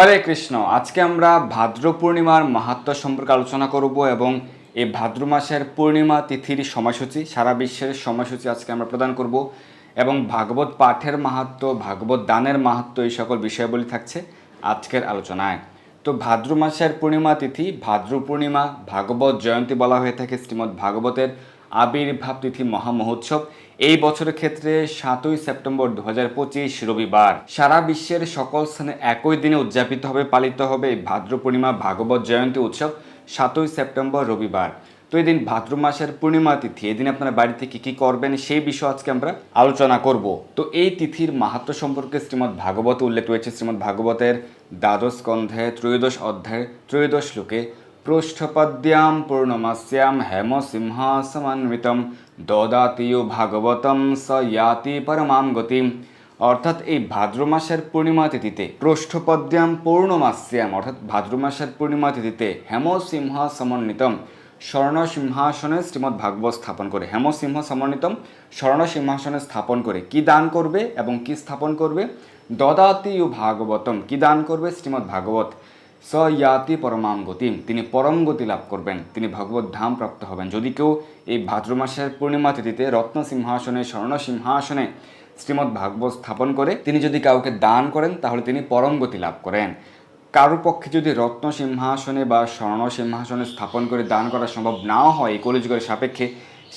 হরে কৃষ্ণ। আজকে আমরা ভাদ্র পূর্ণিমার মাহাত্ম্য সম্পর্কে আলোচনা করব এবং এই ভাদ্র মাসের পূর্ণিমা তিথির সময়সূচি, সারা বিশ্বের সময়সূচি আজকে আমরা প্রদান করব এবং ভাগবত পাঠের মাহাত্ম্য, ভাগবত দানের মাহাত্ম্য এই সকল বিষয়াবলী থাকছে আজকের আলোচনায়। তো ভাদ্র মাসের পূর্ণিমা তিথি, ভাদ্র পূর্ণিমা, ভাগবত জয়ন্তী বলা হয়ে থাকে, শ্রীমদ্ ভাগবতের আবির্ভাব তিথি মহামহোৎসব। এই বছরের ক্ষেত্রে সাতই সেপ্টেম্বর দুহাজার পঁচিশ রবিবার। সারা বিশ্বের সকল স্থানে একই দিনে উদযাপিত হবে, পালিত হবে ভাদ্র পূর্ণিমা, ভাগবত জয়ন্তী উৎসব সাতই সেপ্টেম্বর রবিবার। তো এই দিন ভাদ্র মাসের পূর্ণিমা তিথি এদিন আপনারা বাড়িতে কি কি করবেন সেই বিষয়ে আজকে আমরা আলোচনা করব। তো এই তিথির মাহাত্ম্য সম্পর্কে শ্রীমৎ ভাগবত উল্লেখ রয়েছে। শ্রীমৎ ভাগবতের দ্বাদশ স্কন্ধে ত্রয়োদশ অধ্যায় ত্রয়োদশ শ্লোকে পৃষ্ঠপদ্যাম পূর্ণমাস্যাম হেম সিংহাসমন্বিতম দদাতিও ভাগবতম স ইয়াতি পরমাম গতিম অর্থাৎ এই ভাদ্র মাসের পূর্ণিমা তিথিতে পৃষ্ঠপদ্যাম পূর্ণমাস্যাম, অর্থাৎ ভাদ্র মাসের পূর্ণিমা তিথিতে হেম সিংহ সমন্বিতম স্বর্ণ সিংহাসনে শ্রীমৎ ভাগবত স্থাপন করে। হেম সিংহ সমন্বিতম স্বর্ণ সিংহাসনে স্থাপন করে কি দান করবে এবং কি স্থাপন করবে? দদাতি ও ভাগবতম কি দান করবে? শ্রীমৎ ভাগবত। স ইয়াতি পরমাম তিনি পরম গতি লাভ করবেন। তিনি ভগবত ধাম প্রাপ্ত হবেন। যদি কেউ এই ভাদ্র মাসের পূর্ণিমা তিথিতে রত্ন সিংহাসনে স্বর্ণ সিংহাসনে শ্রীমৎ ভাগবত স্থাপন করে তিনি যদি কাউকে দান করেন, তাহলে তিনি পরম গতি লাভ করেন। কারোর পক্ষে যদি রত্ন সিংহাসনে বা স্বর্ণ সিংহাসনে স্থাপন করে দান করা সম্ভব নাও হয় এই কলিযুগের সাপেক্ষে,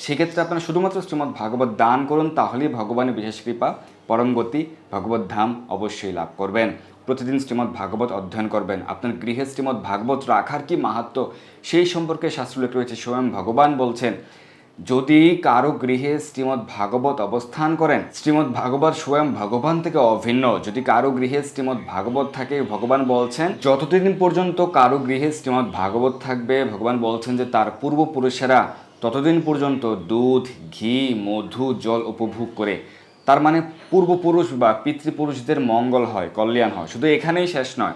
সেক্ষেত্রে আপনারা শুধুমাত্র শ্রীমৎ ভাগবত দান করুন, তাহলেই ভগবানের বিশেষ কৃপা পরম গতি ভগবত ধাম অবশ্যই লাভ করবেন। প্রতিদিন শ্রীমৎ ভাগবত অধ্যয়ন করবেন। আপনার গৃহে শ্রীমৎ ভাগবত রাখার কি মাহাত্ম? সেই সম্পর্কে শাস্ত্র লেখ রয়েছে। স্বয়ং ভগবান বলছেন, যদি কারও গৃহে শ্রীমৎ ভাগবত অবস্থান করেন শ্রীমৎ ভাগবত স্বয়ং ভগবান থেকে অভিন্ন। যদি কারও গৃহে শ্রীমৎ ভাগবত থাকে, ভগবান বলছেন, যতদিন পর্যন্ত কারও গৃহে শ্রীমৎ ভাগবত থাকবে, ভগবান বলছেন যে তার পূর্বপুরুষেরা ততদিন পর্যন্ত দুধ, ঘি, মধু, জল উপভোগ করে তার মানে পূর্বপুরুষ বা পিতৃপুরুষদের মঙ্গল হয়, কল্যাণ হয়। শুধু এখানেই শেষ নয়।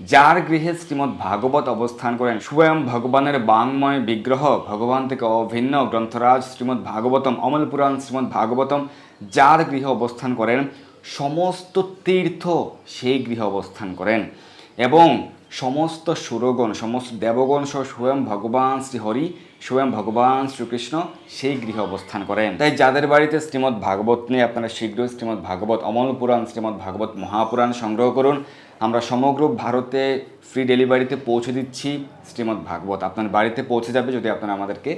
যার গৃহে শ্রীমৎ ভাগবত অবস্থান করেন, স্বয়ং ভগবানের বাংময় বিগ্রহ, ভগবান থেকে অভিন্ন গ্রন্থরাজ শ্রীমৎ ভাগবতম, অমল পুরাণ শ্রীমৎ ভাগবতম, যার গৃহে অবস্থান করেন, সমস্ত তীর্থ সেই গৃহে অবস্থান করেন। এবং সমস্ত সুরগণ, সমস্ত দেবগণ সহ স্বয়ং ভগবান শ্রীহরি স্বয়ং ভগবান শ্রীকৃষ্ণ সেই গৃহে অবস্থান করেন। তাই যাদের বাড়িতে শ্রীমৎ ভাগবত নিয়ে আপনারা শীঘ্রই শ্রীমৎ ভাগবত অমল পুরাণ শ্রীমৎ ভাগবত মহাপুরাণ সংগ্রহ করুন। আমরা সমগ্র ভারতে ফ্রি ডেলিভারিতে পৌঁছে দিচ্ছি শ্রীমৎ ভাগবত। আপনার বাড়িতে পৌঁছে যাবে যদি আপনারা আমাদেরকে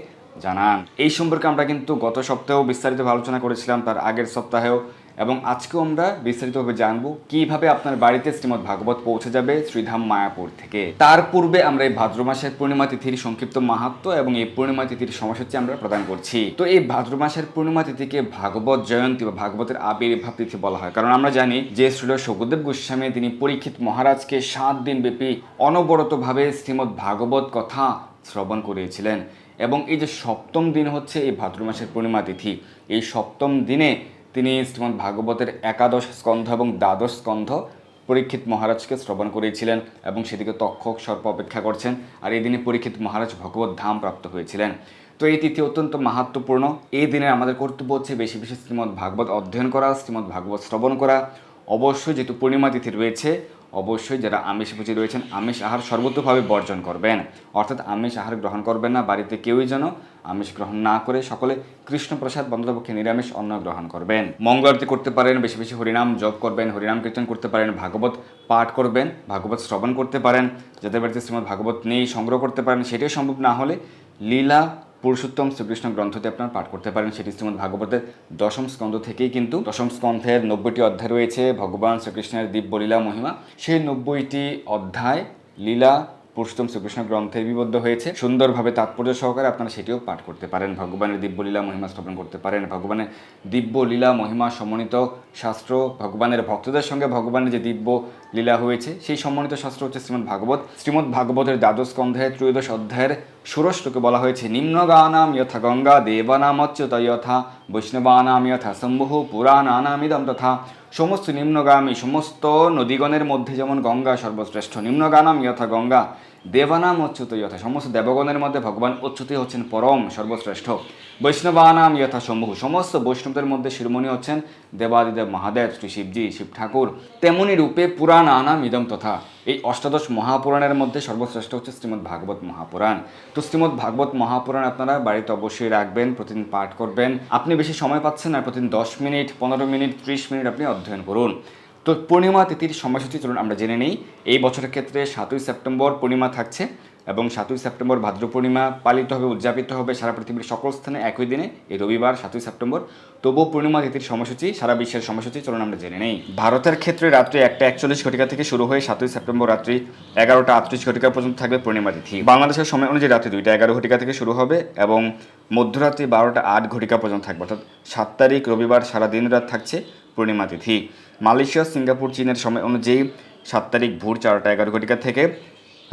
জানান। এই সম্পর্কে আমরা কিন্তু গত সপ্তাহেও বিস্তারিতভাবে আলোচনা করেছিলাম, তার আগের সপ্তাহেও এবং আজকেও আমরা বিস্তারিতভাবে জানব কীভাবে আপনার বাড়িতে শ্রীমৎ ভাগবত পৌঁছে যাবে শ্রীধাম মায়াপুর থেকে। তার পূর্বে আমরা এই ভাদ্র মাসের পূর্ণিমা তিথির সংক্ষিপ্ত মাহাত্ম এবং এই পূর্ণিমা তিথির সময়সূচি আমরা প্রদান করছি। তো এই ভাদ্র মাসের পূর্ণিমা তিথিকে ভাগবত জয়ন্তী বা ভাগবতের আবির্ভাব তিথি বলা হয়। কারণ আমরা জানি যে শ্রীল সুখদেব গোস্বামী তিনি পরীক্ষিত মহারাজকে সাত দিন ব্যাপী অনবরতভাবে শ্রীমৎ ভাগবত কথা শ্রবণ করিয়েছিলেন। এবং এই যে সপ্তম দিন হচ্ছে এই ভাদ্র মাসের পূর্ণিমা তিথি, এই সপ্তম দিনে তিনি শ্রীমৎ ভাগবতের একাদশ স্কন্ধ এবং দ্বাদশ স্কন্ধ পরীক্ষিত মহারাজকে শ্রবণ করিয়েছিলেন এবং সেদিকে তক্ষক সর্প অপেক্ষা করছেন আর এই দিনে পরীক্ষিত মহারাজ ভগবত ধাম প্রাপ্ত হয়েছিলেন। তো এই তিথি অত্যন্ত মাহাত্মপূর্ণ এই দিনে আমাদের কর্তব্য হচ্ছে বেশি বেশি শ্রীমৎ ভাগবত অধ্যয়ন করা, শ্রীমৎ ভাগবত শ্রবণ করা। অবশ্যই যেহেতু পূর্ণিমা তিথি রয়েছে, অবশ্যই যারা আমিষ ভোজী রয়েছেন, আমিষ আহার সর্বতভাবে বর্জন করবেন। অর্থাৎ আমিষ আহার গ্রহণ করবেন না, বাড়িতে কেউই যেন আমিষ গ্রহণ না করে সকলে কৃষ্ণপ্রসাদ বন্ধুপক্ষে নিরামিষ অন্ন গ্রহণ করবেন। মঙ্গলারতি করতে পারেন, বেশি বেশি হরিনাম জপ করবেন, হরিনাম কীর্তন করতে পারেন, ভাগবত পাঠ করবেন, ভাগবত শ্রবণ করতে পারেন, যাদের বাড়িতে শ্রীমদ ভাগবত নেই, সংগ্রহ করতে পারেন, সেটাই সম্ভব না হলে লীলা, পুরুষোত্তম শ্রীকৃষ্ণ গ্রন্থতে আপনার পাঠ করতে পারেন। সেটি শ্রীমদ ভাগবতের দশম স্কন্ধ থেকেই কিন্তু দশম স্কন্ধের নব্বইটি অধ্যায় রয়েছে। ভগবান শ্রীকৃষ্ণের দিব্য লীলা মহিমা। সেই নব্বইটি অধ্যায় লীলা পুরুষোত্তম শ্রীকৃষ্ণ গ্রন্থে বিবদ্ধ হয়েছে। সুন্দরভাবে তাৎপর্য সহকারে আপনারা সেটিও পাঠ করতে পারেন। ভগবানের দিব্য লীলা মহিমা স্থাপন করতে পারেন। ভগবানের দিব্য লীলা মহিমা সমন্বিত শাস্ত্র, ভগবানের ভক্তদের সঙ্গে ভগবানের যে দিব্য লীলা হয়েছে, সেই সমন্বিত শাস্ত্র হচ্ছে শ্রীমদ্ ভাগবত। শ্রীমদ্ ভাগবতের দ্বাদশ স্কন্ধে ত্রয়োদশ অধ্যায়ের ষোড়শলোকে বলা হয়েছে নিম্নগানাম যথা গঙ্গা দেবানামচ্যুত যথা, বৈষ্ণবানাম যথা শম্ভু পুরাণানামিদম তথা সমস্ত নিম্নগামী সমস্ত নদীগণের মধ্যে যেমন গঙ্গা সর্বশ্রেষ্ঠ নিম্নগানাম যথা গঙ্গা। দেবানাম অচ্যুত যথা, সমস্ত দেবগণের মধ্যে ভগবান অচ্যুতই হচ্ছেন পরম সর্বশ্রেষ্ঠ। বৈষ্ণবানাম যথা শম্ভু। সমস্ত বৈষ্ণবদের মধ্যে শিরোমণি হচ্ছেন দেবাদিদেব মহাদেব, শ্রী শিবজি, শিব ঠাকুর। তেমনি রূপে পুরাণ আনাম ইদম তথা। এই অষ্টাদশ মহাপুরাণের মধ্যে সর্বশ্রেষ্ঠ হচ্ছে শ্রীমদ্ ভাগবত মহাপুরাণ। তো শ্রীমদ্ ভাগবত মহাপুরাণ আপনারা বাড়িতে অবশ্যই রাখবেন, প্রতিদিন পাঠ করবেন। আপনি বেশি সময় পাচ্ছেন না, প্রতিদিন দশ মিনিট, পনেরো মিনিট, ত্রিশ মিনিট আপনি অধ্যয়ন করুন। তো পূর্ণিমা তিথির সময়সূচি চলুন আমরা জেনে নিই। এই বছরের ক্ষেত্রে সাতই সেপ্টেম্বর পূর্ণিমা থাকছে এবং সাতই সেপ্টেম্বর ভাদ্র পূর্ণিমা পালিত হবে, উদযাপিত হবে সারা পৃথিবীর সকল স্থানে একই দিনে, এই রবিবার সাতই সেপ্টেম্বর। তবুও পূর্ণিমা তিথির সময়সূচি, সারা বিশ্বের সময়সূচি চলুন আমরা জেনে নেই। ভারতের ক্ষেত্রে রাত্রি একটা একচল্লিশ ঘটিকা থেকে শুরু হয়ে সাতই সেপ্টেম্বর রাত্রি এগারোটা আটত্রিশ ঘটিকা পর্যন্ত থাকবে পূর্ণিমা তিথি। বাংলাদেশের সময় অনুযায়ী রাত্রি দুইটা এগারো ঘটিকা থেকে শুরু হবে এবং মধ্যরাত্রি বারোটা আট ঘটিকা পর্যন্ত থাকবে। অর্থাৎ সাত তারিখ রবিবার সারা দিন রাত থাকছে পূর্ণিমা তিথি। মালয়েশিয়া, সিঙ্গাপুর, চীনের সময় অনুযায়ী সাত তারিখ ভোর চারটা এগারো ঘটিকা থেকে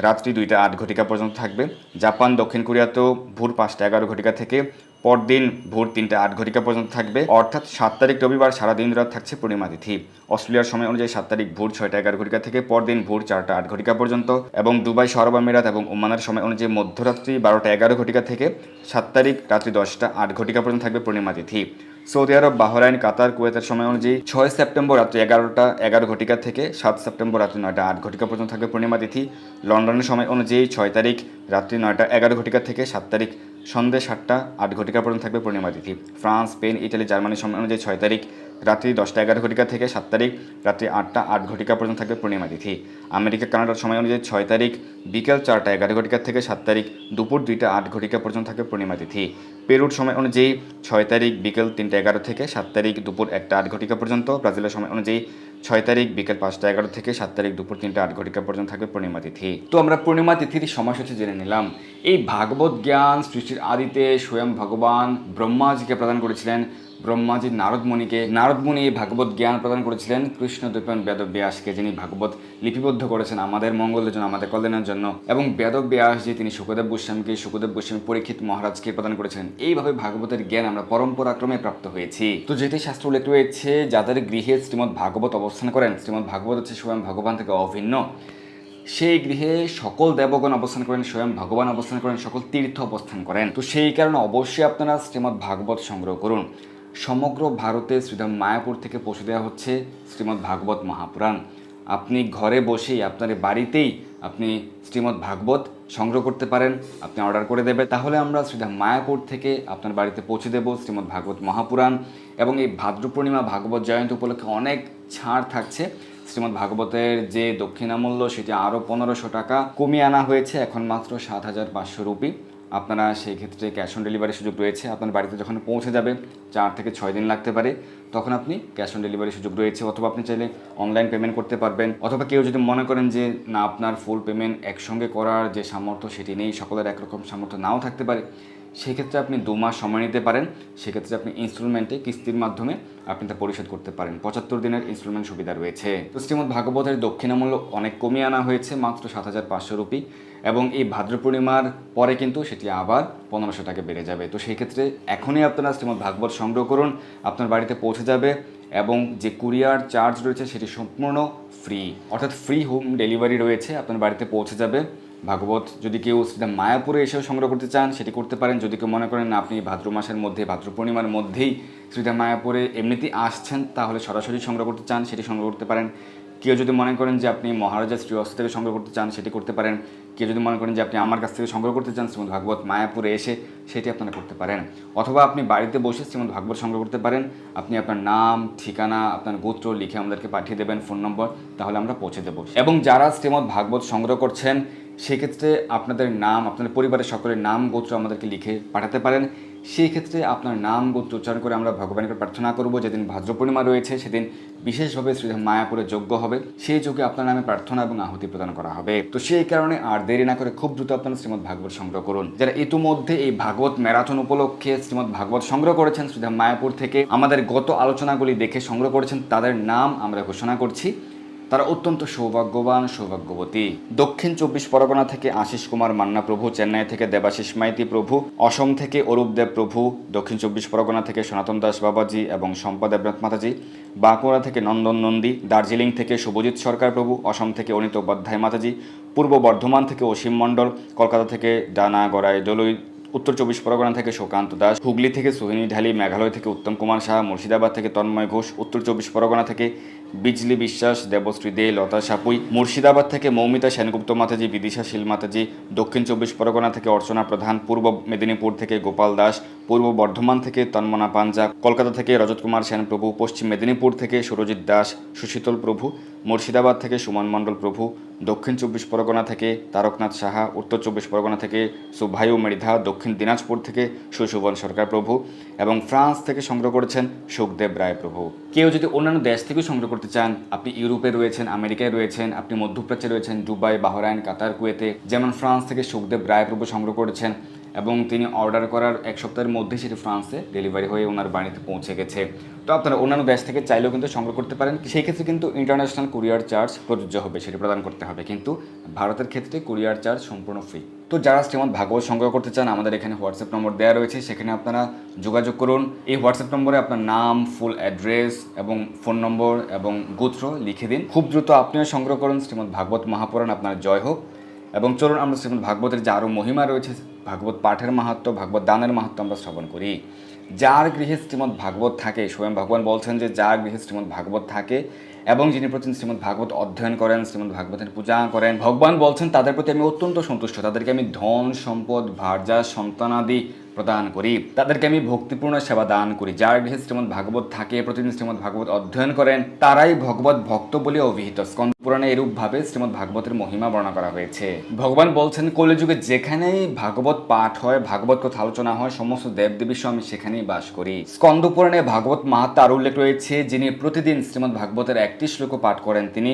রাত্রি দুইটা আট ঘটিকা পর্যন্ত থাকবে। জাপান, দক্ষিণ কোরিয়াতেও ভোর পাঁচটা এগারো ঘটিকা থেকে পরদিন ভোর তিনটা আট ঘটিকা পর্যন্ত থাকবে। অর্থাৎ সাত তারিখ রবিবার সারা দিন রাত থাকছে পূর্ণিমা তিথি। অস্ট্রেলিয়ার সময় অনুযায়ী সাত তারিখ ভোর ছয়টা এগারো ঘটিকা থেকে পরদিন ভোর চারটা আট ঘটিকা পর্যন্ত এবং দুবাই, সরব আমিরাত এবং ওমানের সময় অনুযায়ী মধ্যরাত্রি বারোটা এগারো ঘটিকা থেকে সাত তারিখ রাত্রি দশটা আট ঘটিকা পর্যন্ত থাকবে পূর্ণিমা তিথি। সৌদি আরব, বাহরাইন, কাতার, কুয়েতের সময় অনুযায়ী ছয় সেপ্টেম্বর রাত্রি এগারোটা, এগারো ঘটিকা থেকে সাত সেপ্টেম্বর রাত্রি নয়টা, আট ঘটিকা পর্যন্ত থাকবে পূর্ণিমা তিথি। লন্ডনের সময় অনুযায়ী ছয় তারিখ রাত্রি নয়টা, এগারো ঘটিকা থেকে সাত তারিখ সন্ধ্যে সাতটা, আট ঘটিকা পর্যন্ত থাকবে পূর্ণিমা তিথি। ফ্রান্স, স্পেন, ইটালি, জার্মানির সময় অনুযায়ী ছয় তারিখ রাত্রি দশটা এগারো ঘটিকা থেকে সাত তারিখ, রাত্রি আটটা আট ঘটিকা পর্যন্ত থাকবে পূর্ণিমা তিথি। আমেরিকা, কানাডার সময় অনুযায়ী ছয় তারিখ, বিকেল চারটা এগারো ঘটিকা থেকে সাত তারিখ, দুপুর দুইটা আট ঘটিকা পর্যন্ত থাকবে পূর্ণিমা তিথি। পেরুর সময় অনুযায়ী ছয় তারিখ, বিকেল তিনটা এগারো থেকে সাত তারিখ, দুপুর একটা আট ঘটিকা পর্যন্ত। ব্রাজিলের সময় অনুযায়ী ছয় তারিখ, বিকেল পাঁচটা এগারো থেকে সাত তারিখ, দুপুর তিনটা আট ঘটিকা পর্যন্ত থাকবে পূর্ণিমা তিথি। তো আমরা পূর্ণিমা তিথির সময়সূচি জেনে নিলাম। এই ভাগবত জ্ঞান সৃষ্টির আদিতে স্বয়ং ভগবান ব্রহ্মাজিকে প্রদান করেছিলেন ব্রহ্মাজি নারদমণিকে, নারদমণি এই ভাগবত জ্ঞান প্রদান করেছিলেন কৃষ্ণ দ্বৈপায়ন বেদব্যাসকে যিনি ভাগবত লিপিবদ্ধ করেছেন আমাদের মঙ্গলের জন্য, আমাদের কল্যাণের জন্য। এবং বেদ ব্যাস যে তিনি সুখদেব গোস্বামীকে, সুখদেব গোস্বামী পরীক্ষিত মহারাজকে প্রদান করেছেন। এইভাবে ভাগবতের জ্ঞান আমরা পরম্পরাক্রমে প্রাপ্ত হয়েছি। তো যেটি শাস্ত্র উল্লেখ রয়েছে, যাদের গৃহে শ্রীমৎ ভাগবত অবস্থান করেন শ্রীমৎ ভাগবত হচ্ছে স্বয়ং ভগবান থেকে অভিন্ন। সেই গৃহে সকল দেবগণ অবস্থান করেন, স্বয়ং ভগবান অবস্থান করেন, সকল তীর্থ অবস্থান করেন। তো সেই কারণে অবশ্যই আপনারা শ্রীমৎ ভাগবত সংগ্রহ করুন। সমগ্র ভারতে শ্রীধাম মায়াপুর থেকে পৌঁছে দেওয়া হচ্ছে শ্রীমৎ ভাগবত মহাপুরাণ। আপনি ঘরে বসেই আপনার বাড়িতেই আপনি শ্রীমৎ ভাগবত সংগ্রহ করতে পারেন, আপনি অর্ডার করে দেবে। তাহলে আমরা শ্রীধাম মায়াপুর থেকে আপনার বাড়িতে পৌঁছে দেব শ্রীমৎ ভাগবত মহাপুরাণ। এবং এই ভাদ্র পূর্ণিমা ভাগবত জয়ন্তী উপলক্ষে অনেক ছাড় থাকছে। শ্রীমৎ ভাগবতের যে দক্ষিণামূল্য সেটি আরও পনেরোশো টাকা কমিয়ে আনা হয়েছে। এখন মাত্র সাত হাজার পাঁচশো রুপি। আপনারা সেই ক্ষেত্রে ক্যাশ অন ডেলিভারির সুযোগ রয়েছে। আপনার বাড়িতে যখন পৌঁছে যাবে, চার থেকে ছয় দিন লাগতে পারে, তখন আপনি ক্যাশ অন ডেলিভারির সুযোগ রয়েছে। অথবা আপনি চাইলে অনলাইন পেমেন্ট করতে পারবেন। অথবা কেউ যদি মনে করেন যে, না, আপনার ফুল পেমেন্ট একসঙ্গে করার যে সামর্থ্য, সেটি নেই, সকলের একরকম সামর্থ্য নাও থাকতে পারে সেক্ষেত্রে আপনি দু মাস সময় নিতে পারেন, সেক্ষেত্রে আপনি ইনস্টলমেন্টে কিস্তির মাধ্যমে আপনি তা পরিশোধ করতে পারেন। পঁচাত্তর দিনের ইনস্টলমেন্ট সুবিধা রয়েছে। তো শ্রীমদ ভাগবতের দক্ষিণামূল্য অনেক কমিয়ে আনা হয়েছে, মাত্র সাত হাজার পাঁচশো রুপি। এবং এই ভাদ্র পূর্ণিমার পরে কিন্তু সেটি আবার পনেরোশো টাকা বেড়ে যাবে। তো সেই ক্ষেত্রে এখনই আপনারা শ্রীমদ ভাগবত সংগ্রহ করুন, আপনার বাড়িতে পৌঁছে যাবে এবং যে কুরিয়ার চার্জ রয়েছে সেটি সম্পূর্ণ ফ্রি অর্থাৎ ফ্রি হোম ডেলিভারি রয়েছে, আপনার বাড়িতে পৌঁছে যাবে। ভাগবত, যদি কেউ সেটা মায়াপুরে এসেও সংগ্রহ করতে চান, সেটি করতে পারেন। যদি কেউ মনে করেন আপনি ভাদ্র মাসের মধ্যে, ভাদ্র পূর্ণিমার মধ্যেই শ্রীধা মায়াপুরে এমনিতেই আসছেন, তাহলে সরাসরি সংগ্রহ করতে চান, সেটি সংগ্রহ করতে পারেন। কেউ যদি মনে করেন যে আপনি মহারাজা শ্রীঅস্ত থেকে সংগ্রহ করতে চান, সেটি করতে পারেন। কেউ যদি মনে করেন যে আপনি আমার কাছ থেকে সংগ্রহ করতে চান, শ্রীমদ ভাগবত মায়াপুরে এসে সেটি আপনারা করতে পারেন। অথবা আপনি বাড়িতে বসে শ্রীমদ ভাগবত সংগ্রহ করতে পারেন। আপনি আপনার নাম, ঠিকানা, আপনার গোত্র লিখে আমাদেরকে পাঠিয়ে দেবেন, ফোন নম্বর, তাহলে আমরা পৌঁছে দেবো। এবং যারা শ্রীমদ ভাগবত সংগ্রহ করছেন সেক্ষেত্রে আপনাদের নাম, আপনাদের পরিবারের সকলের নাম গোত্র আমাদেরকে লিখে পাঠাতে পারেন। সেই ক্ষেত্রে আপনার নাম গোত্র উচ্চারণ করে আমরা ভগবানকে প্রার্থনা করব। যেদিন ভাদ্র পূর্ণিমা রয়েছে, সেদিন বিশেষভাবে শ্রীধাম মায়াপুরে যজ্ঞ হবে। সেই যজ্ঞে আপনার নামে প্রার্থনা এবং আহুতি প্রদান করা হবে। তো সেই কারণে আর দেরি না করে খুব দ্রুত আপনারা শ্রীমদ ভাগবত সংগ্রহ করুন। যারা ইতিমধ্যে এই ভাগবত ম্যারাথন উপলক্ষে শ্রীমদ ভাগবত সংগ্রহ করেছেন, শ্রীধাম মায়াপুর থেকে আমাদের গত আলোচনাগুলি দেখে সংগ্রহ করেছেন, তাদের নাম আমরা ঘোষণা করছি। তারা অত্যন্ত সৌভাগ্যবান, সৌভাগ্যবতী। দক্ষিণ চব্বিশ পরগনা থেকে আশিস কুমার মান্না প্রভু, চেন্নাই থেকে দেবাশিস মাইতি প্রভু, অসম থেকে অরূপ দেব প্রভু, দক্ষিণ চব্বিশ পরগনা থেকে সনাতন দাস বাবাজি এবং সম্পদ দেবনাথ মাতাজি, বাঁকুড়া থেকে নন্দন নন্দী, দার্জিলিং থেকে শুভজিৎ সরকার প্রভু, অসম থেকে অনিত উপাধ্যায় মাতাজি, পূর্ব বর্ধমান থেকে অসীম মণ্ডল, কলকাতা থেকে ডানা গড়াই দলুই উত্তর চব্বিশ পরগনা থেকে সুকান্ত দাস, হুগলি থেকে সোহিনী ঢালি, মেঘালয় থেকে উত্তম কুমার শাহ মুর্শিদাবাদ থেকে তন্ময় ঘোষ, উত্তর চব্বিশ পরগনা থেকে বিজলি বিশ্বাস, দেবশ্রী দে, লতা সাপুই, মুর্শিদাবাদ থেকে মৌমিতা সেনগুপ্ত মাতাজি, বিদিশা শীল মাতাজি, দক্ষিণ চব্বিশ পরগনা থেকে অর্চনা প্রধান, পূর্ব মেদিনীপুর থেকে গোপাল দাস, পূর্ব বর্ধমান থেকে তন্মনা পাঞ্জা, কলকাতা থেকে রজত কুমার সেন প্রভু, পশ্চিম মেদিনীপুর থেকে সুরজিৎ দাস, সুশীতল প্রভু, মুর্শিদাবাদ থেকে সুমন মণ্ডল প্রভু, দক্ষিণ চব্বিশ পরগনা থেকে তারকনাথ সাহা, উত্তর চব্বিশ পরগনা থেকে সুভায়ু মৃধা দক্ষিণ দিনাজপুর থেকে সুশোভন সরকার প্রভু এবং ফ্রান্স থেকে সংগ্রহ করেছেন সুখদেব রায় প্রভু। কেউ যদি অন্যান্য দেশ থেকেও সংগ্রহ করতে চান, আপনি ইউরোপে রয়েছেন, আমেরিকায় রয়েছেন, আপনি মধ্যপ্রাচ্যে রয়েছেন, দুবাই, বাহরাইন, কাতার, কুয়েতে, যেমন ফ্রান্স থেকে সুখদেব রায় প্রভু সংগ্রহ করেছেন এবং তিনি অর্ডার করার এক সপ্তাহের মধ্যে সেটি ফ্রান্সে ডেলিভারি হয়ে ওনার বাড়িতে পৌঁছে গেছে। তো আপনারা অন্যান্য দেশ থেকে চাইলেও কিন্তু সংগ্রহ করতে পারেন। সেই ক্ষেত্রে কিন্তু ইন্টারন্যাশনাল কুরিয়ার চার্জ প্রযোজ্য হবে, সেটি প্রদান করতে হবে। কিন্তু ভারতের ক্ষেত্রে কুরিয়ার চার্জ সম্পূর্ণ ফ্রি তো যারা শ্রীমদ ভাগবত সংগ্রহ করতে চান, আমাদের এখানে হোয়াটসঅ্যাপ নম্বর দেওয়া রয়েছে। সেখানে আপনারা যোগাযোগ করুন। এই হোয়াটসঅ্যাপ নম্বরে আপনার নাম ফুল অ্যাড্রেস এবং ফোন নম্বর এবং গোত্র লিখে দিন। খুব দ্রুত আপনিও সংগ্রহ করুন। শ্রীমদ ভাগবত মহাপুরাণ আপনার জয় হোক। এবং চলুন আমরা শ্রীমদ ভাগবতের যে আরও মহিমা রয়েছে, ভাগবত পাঠের মাহাত্ম, ভাগবত দানের মাহাত্ম আমরা শ্রবণ করি। যার গৃহে শ্রীমদ ভাগবত থাকে, স্বয়ং ভগবান বলছেন যে যার গৃহে শ্রীমদ ভাগবত থাকে এবং যিনি প্রতিদিন শ্রীমদ ভাগবত অধ্যয়ন করেন, শ্রীমদ ভাগবতের পূজা করেন, ভগবান বলছেন তাদের প্রতি আমি অত্যন্ত সন্তুষ্ট। তাদেরকে আমি ধন, সম্পদ, ভার্যা সন্তানাদি প্রদান করি। তাদেরকে আমি ভক্তিপূর্ণ সেবা দান করি। যার গৃহে শ্রীমদ ভাগবত থাকে, প্রতিদিন শ্রীমদ ভাগবত অধ্যয়ন করেন, তারাই ভগবত ভক্ত বলে অভিহিত। স্কন্দ পুরাণে এরূপভাবে শ্রীমদ ভাগবতের মহিমা বর্ণনা করা হয়েছে। ভগবান বলছেন, কলিযুগে যেখানেই ভাগবত পাঠ হয়, ভাগবত কথা আলোচনা হয়, সমস্ত দেবদেবীর সহ আমি সেখানেই বাস করি। স্কন্দ পুরাণে ভাগবত মাহাত্মার উল্লেখ রয়েছে, যিনি প্রতিদিন শ্রীমদ ভাগবতের একটি শ্লোক পাঠ করেন। তিনি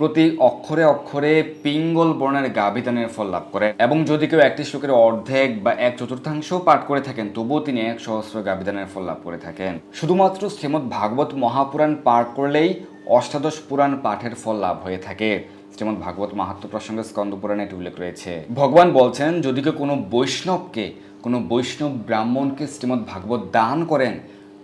প্রতি অক্ষরে অক্ষরে পিঙ্গল বর্ণের গাভিদানের ফল লাভ করেন এবং যদি কেউ একটি শ্লোকের অর্ধেক বা এক চতুর্থাংশ পাঠ করে থাকেন, তবুও তিনি এক সহস্র গাভিদানের ফল লাভ করে থাকেন। শুধুমাত্র শ্রীমদ ভাগবত মহাপুরাণ পাঠ করলেই অষ্টাদশ পুরাণ পাঠের ফল লাভ হয়ে থাকে। শ্রীমদ ভাগবত মাহাত্ম প্রসঙ্গে স্কন্দ পুরাণে এটি উল্লেখ রয়েছে। ভগবান বলছেন, যদি কেউ কোনো বৈষ্ণবকে, কোনো বৈষ্ণব ব্রাহ্মণকে শ্রীমদ ভাগবত দান করেন,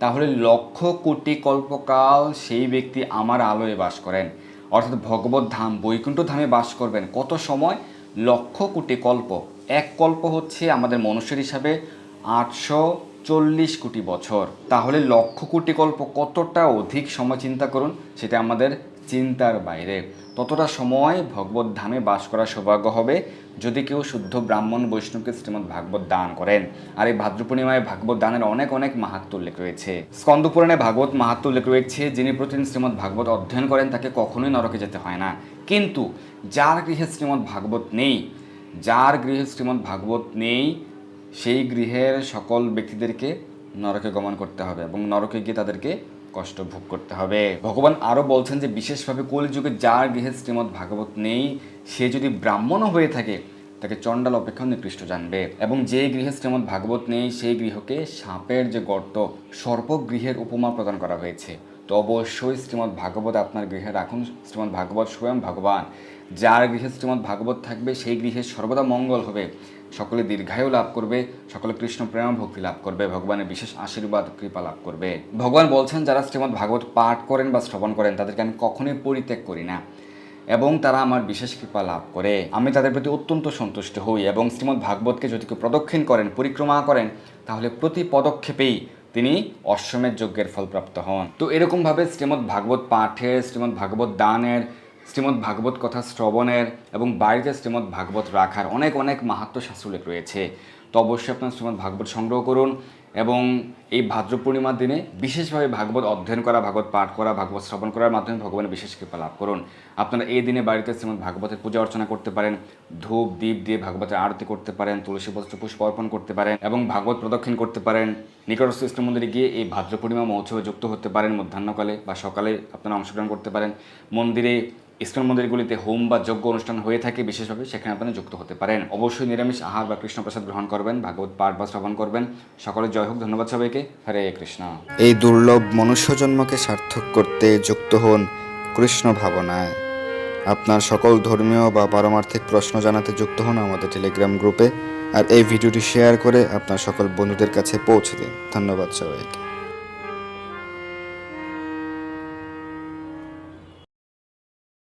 তাহলে লক্ষ কোটি কল্পকাল সেই ব্যক্তি আমার আলোয় বাস করেন। অর্থাৎ ভগবত ধাম, বৈকুণ্ঠ ধামে বাস করবেন। কত সময়? লক্ষ কোটি কল্প। এক কল্প হচ্ছে আমাদের মনুষ্যের হিসাবে আটশো চল্লিশ কোটি বছর। তাহলে লক্ষ কোটি কল্প কতটা অধিক সময় চিন্তা করুন? সেটা আমাদের চিন্তার বাইরে। ততটা সময় ভগবত ধামে বাস করার সৌভাগ্য হবে যদি কেউ শুদ্ধ ব্রাহ্মণ বৈষ্ণবকে শ্রীমদ ভাগবত দান করেন। আর এই ভাদ্র পূর্ণিমায় ভাগবত দানের অনেক অনেক মাহাত্ম উল্লেখ রয়েছে। স্কন্দ পুরাণে ভাগবত মাহাত্ম উল্লেখ রয়েছে, যিনি প্রতিদিন শ্রীমদ ভাগবত অধ্যয়ন করেন, তাকে কখনোই নরকে যেতে হয় না। কিন্তু যার গৃহে শ্রীমদ ভাগবত নেই, যার গৃহে শ্রীমদ ভাগবত নেই, সেই গৃহের সকল ব্যক্তিদেরকে নরকে গমন করতে হবে এবং নরকে গিয়ে তাদেরকে কষ্ট ভোগ করতে হবে। ভগবান আরও বলছেন যে, বিশেষভাবে কলিযুগে যার গৃহে শ্রীমদ ভাগবত নেই, সে যদি ব্রাহ্মণও হয়ে থাকে, তাকে চণ্ডাল অপেক্ষা নিকৃষ্ট জানবে। এবং যে গৃহে শ্রীমদ ভাগবত নেই, সেই গৃহকে সাপের যে গর্ত, সর্পগৃহের উপমা প্রদান করা হয়েছে। তো অবশ্যই শ্রীমদ ভাগবত আপনার গৃহে রাখুন। শ্রীমদ ভাগবত স্বয়ং ভগবান। যার গৃহে শ্রীমদ ভাগবত থাকবে, সেই গৃহে সর্বদা মঙ্গল হবে। সকলে দীর্ঘায়ু লাভ করবে, সকলে কৃষ্ণ প্রেম, ভক্তি লাভ করবে, ভগবানের বিশেষ আশীর্বাদ, কৃপা লাভ করবে। ভগবান বলছেন, যারা শ্রীমদ ভাগবত পাঠ করেন বা শ্রবণ করেন, তাদেরকে আমি কখনোই পরিত্যাগ করি না। এবং তারা আমার বিশেষ কৃপা লাভ করে। আমি তাদের প্রতি অত্যন্ত সন্তুষ্ট হই এবং শ্রীমদ ভাগবতকে যদি কেউ প্রদক্ষিণ করেন, পরিক্রমা করেন, তাহলে প্রতি পদক্ষেপেই তিনি অশ্বমেধ যজ্ঞের ফলপ্রাপ্ত হন। তো এরকমভাবে শ্রীমদ ভাগবত পাঠের শ্রীমদ ভাগবত দানের শ্রীমদ ভাগবত কথা শ্রবণের এবং বাড়িতে শ্রীমদ ভাগবত রাখার অনেক অনেক মাহাত্ম শাস্ত্রলেখ রয়েছে। তো অবশ্যই আপনার শ্রীমদ ভাগবত সংগ্রহ করুন এবং এই ভাদ্র পূর্ণিমার দিনে বিশেষভাবে ভাগবত অধ্যয়ন করা, ভাগবত পাঠ করা, ভাগবত শ্রবণ করার মাধ্যমে ভগবানের বিশেষ কৃপা লাভ করুন। আপনারা এই দিনে বাড়িতে শ্রীমদ ভাগবতের পূজা অর্চনা করতে পারেন, ধূপ দ্বীপ দিয়ে ভাগবতের আরতি করতে পারেন, তুলসী পত্র পুষ্প অর্পণ করতে পারেন এবং ভাগবত প্রদক্ষিণ করতে পারেন। নিকটস্থ ইষ্ট মন্দিরে গিয়ে এই ভাদ্র পূর্ণিমা মহোৎসবে যুক্ত হতে পারেন, মধ্যাহ্নকালে বা সকালে আপনারা অংশগ্রহণ করতে পারেন। মন্দিরে ইস্কন মন্দিরগুলিতে হোম বা যজ্ঞ অনুষ্ঠান হয়ে থাকে বিশেষভাবে, সেখানে আপনারা যুক্ত হতে পারেন। অবশ্যই নিরামিষ আহার বা কৃষ্ণপ্রসাদ গ্রহণ করবেন, ভাগবত পাঠ বা শ্রবণ করবেন। সকলে জয় হোক, ধন্যবাদ সবাইকে। হরে কৃষ্ণ। এই দুর্লভ মনুষ্য জন্মকে সার্থক করতে যুক্ত হন কৃষ্ণ ভাবনায়। আপনার সকল ধর্মীয় বা পারমার্থিক প্রশ্ন জানাতে যুক্ত হন আমাদের টেলিগ্রাম গ্রুপে। আর এই ভিডিওটি শেয়ার করে আপনার সকল বন্ধুদের কাছে পৌঁছে দিন। ধন্যবাদ সবাইকে।